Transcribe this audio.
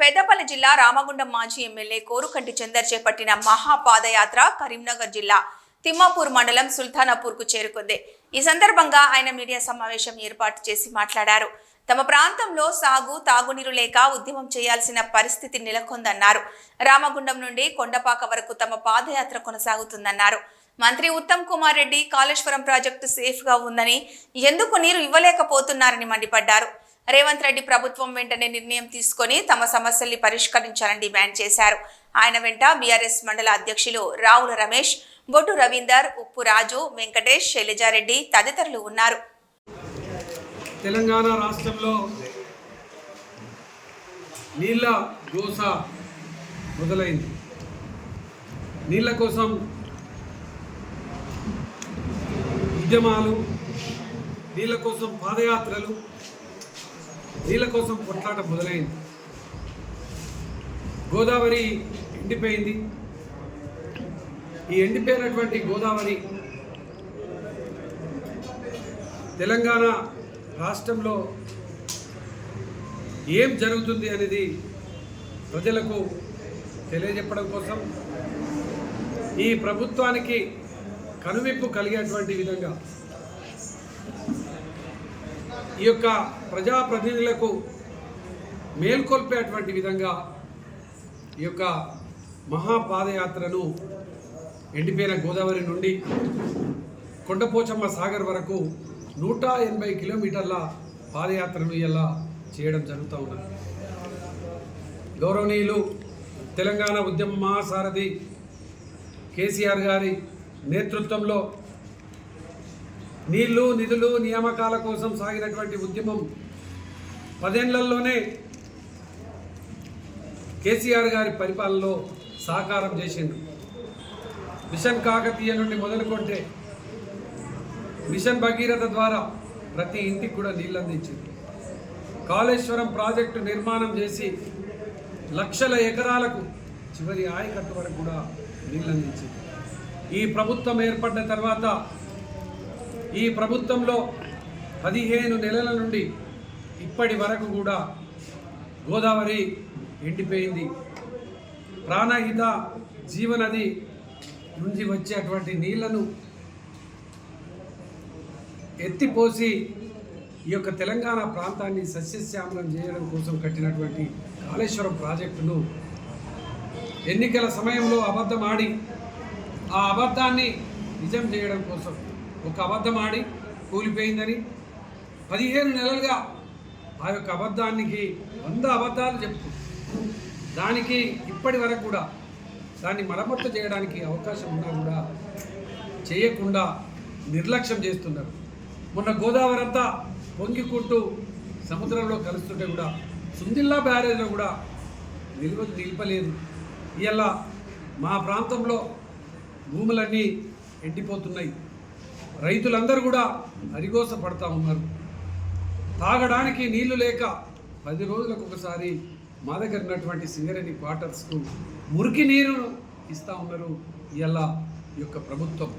పెద్దపల్లి జిల్లా రామగుండం మాజీ ఎమ్మెల్యే కోరుకంటి చందర్ చేపట్టిన మహాపాదయాత్ర కరీంనగర్ జిల్లా తిమ్మాపూర్ మండలం సుల్తానాపూర్కు చేరుకుంది. ఈ సందర్భంగా ఆయన మీడియా సమావేశం ఏర్పాటు చేసి మాట్లాడారు. తమ ప్రాంతంలో సాగు తాగునీరు లేక ఉద్యమం చేయాల్సిన పరిస్థితి నెలకొందన్నారు. రామగుండం నుండి కొండపాక వరకు తమ పాదయాత్ర కొనసాగుతుందన్నారు. మంత్రి ఉత్తమ్ కుమార్ రెడ్డి కాళేశ్వరం ప్రాజెక్టు సేఫ్గా ఉందని ఎందుకు నీరు ఇవ్వలేకపోతున్నారని మండిపడ్డారు. రేవంత్ రెడ్డి ప్రభుత్వం వెంటనే నిర్ణయం తీసుకొని తమ సమస్యల్ని పరిష్కరించాలని డిమాండ్ చేశారు. ఆయన వెంట బీఆర్ఎస్ మండల అధ్యక్షులు రావుల రమేష్ బొడ్డు రవీందర్ ఉప్పు రాజు వెంకటేష్ శైలజారెడ్డి తదితరులు ఉన్నారు. తెలంగాణ రాష్ట్రంలో నీళ్ళ గోస మొదలైంది. నీళ్ళ కోసం ఉద్యమాలు నీళ్ళ కోసం పాదయాత్రలు నీళ్ళ కోసం కొట్లాట మొదలైంది. గోదావరి ఎండిపోయింది. ఈ ఎండిపోయినటువంటి గోదావరి తెలంగాణ రాష్ట్రంలో ఏం జరుగుతుంది అనేది ప్రజలకు తెలియజెప్పడం కోసం ఈ ప్రభుత్వానికి కనువిప్పు కలిగేటువంటి విధంగా ఈ యొక్క ప్రజాప్రతినిధులకు మేల్కొల్పేటువంటి విధంగా ఈ యొక్క మహాపాదయాత్రను ఎండిపోయిన గోదావరి నుండి కొండపోచమ్మ సాగర్ వరకు నూట ఎనభై కిలోమీటర్ల పాదయాత్రను ఇలా చేయడం జరుగుతూ ఉన్నది. గౌరవనీయులు తెలంగాణ ఉద్యమ మహాసారథి కేసీఆర్ గారి నేతృత్వంలో నీళ్ళు నిధులు నియామకాల కోసం సాగినటువంటి ఉద్యమం పదేళ్ళలోనే కేసీఆర్ గారి పరిపాలనలో సాకారం చేసిండు మిషన్ కాకతీయ నుండి మొదలుకొంటే మిషన్ భగీరథ ద్వారా ప్రతి ఇంటికి కూడా నీళ్ళు అందించింది కాళేశ్వరం ప్రాజెక్టు నిర్మాణం చేసి లక్షల ఎకరాలకు చివరి ఆయకట్టు వరకు కూడా నీళ్ళు అందించింది ఈ ప్రభుత్వం ఏర్పడిన తర్వాత ఈ ప్రభుత్వంలో పదిహేను నెలల నుండి ఇప్పటి వరకు కూడా గోదావరి ఎండిపోయింది. ప్రాణహిత జీవనది నుంచి వచ్చేటువంటి నీళ్ళను ఎత్తిపోసి ఈ యొక్క తెలంగాణ ప్రాంతాన్ని సస్యశ్యామలం చేయడం కోసం కట్టినటువంటి కాళేశ్వరం ప్రాజెక్టును ఎన్నికల సమయంలో అబద్ధం ఆడి ఆ అబద్ధాన్ని నిజం చేయడం కోసం ఒక అబద్ధం ఆడి కూలిపోయిందని పదిహేను నెలలుగా ఆ యొక్క అబద్ధానికి వంద అబద్ధాలు చెప్తూ దానికి ఇప్పటి వరకు కూడా దాన్ని మరమ్మత్తు చేయడానికి అవకాశం ఉన్నా కూడా చేయకుండా నిర్లక్ష్యం చేస్తున్నారు. మొన్న గోదావరి అంతా పొంగికుంటూ సముద్రంలో కలుస్తుంటే కూడా సుందిల్లా బ్యారేజ్లో కూడా నిల్వ నిలపలేదు. ఇలా మా ప్రాంతంలో భూములన్నీ ఎండిపోతున్నాయి. రైతులందరూ కూడా అరిగోస పడతా ఉన్నారు. తాగడానికి నీళ్ళు లేక పది రోజులకు ఒకసారి మా దగ్గర ఉన్నటువంటి సింగరేణి క్వార్టర్స్కు మురికి నీరు ఇస్తా ఉన్నారు. ఇలా ఈ యొక్క ప్రభుత్వం.